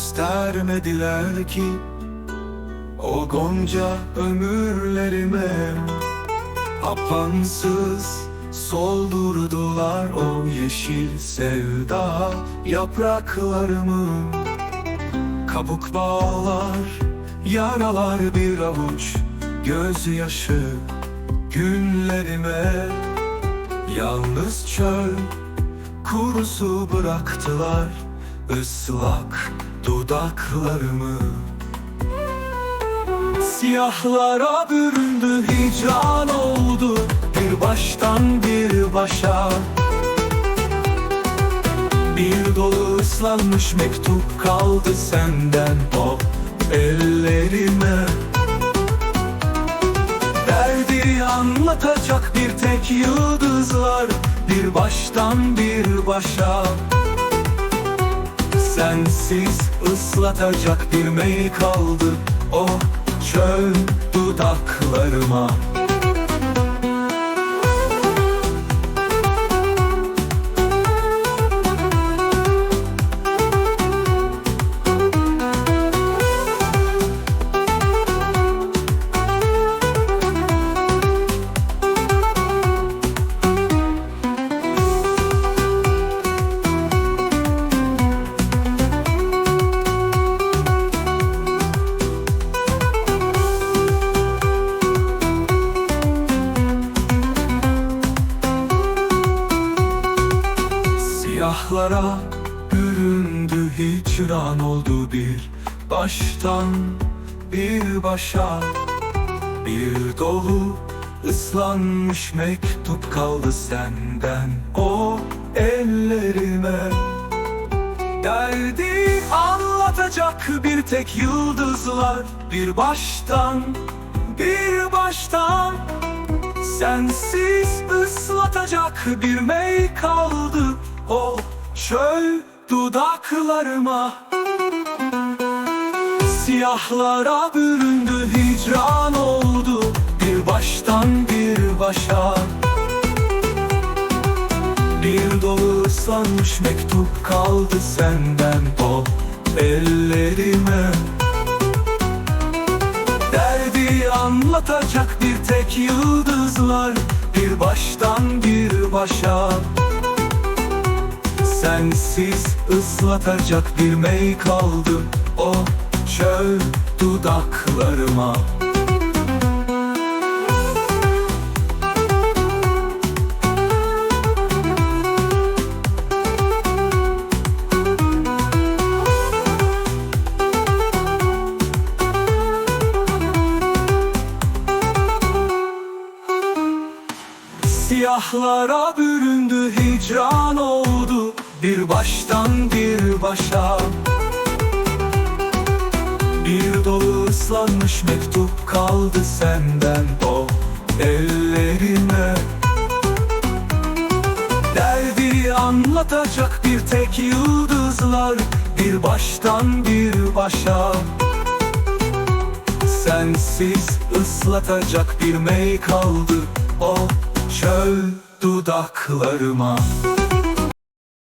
göstermediler ki? O gonca ömürlerime Apansız soldurdular o yeşil sevda Yapraklarımı. Kabuk bağlar, yaralar bir avuç Gözyaşı günlerime. Yalnız çöl kurusu bıraktılar ıslak dudaklarımı. Siyahlara büründü hicran oldu. Bir baştan bir başa. Bir dolu ıslanmış mektup kaldı senden. O ellerime. Derdi anlatacak bir tek yıldızlar Bir baştan bir başa Sensiz ıslatacak bir mey kaldı. O çöl dudaklarıma Siyahlara büründü hicran oldu bir Baştan. Bir başa Bir dolu ıslanmış mektup kaldı senden. O ellerime Derdi anlatacak bir tek yıldızlar. Bir baştan bir baştan Sensiz ıslatacak bir mey kaldı. O çöl dudaklarıma. Siyahlara büründü hicran oldu. Bir baştan bir başa. Bir dolu ıslanmış mektup kaldı senden. O ellerime. Derdi anlatacak bir tek yıldızlar. Bir baştan bir başa Sensiz ıslatacak bir mey kaldı O çöl dudaklarıma. Siyahlara büründü hicran oldu Bir baştan bir başa. Bir dolu ıslanmış mektup kaldı senden o ellerime. Derdi anlatacak bir tek yıldızlar Bir baştan bir başa. Sensiz ıslatacak bir mey kaldı o çöl dudaklarıma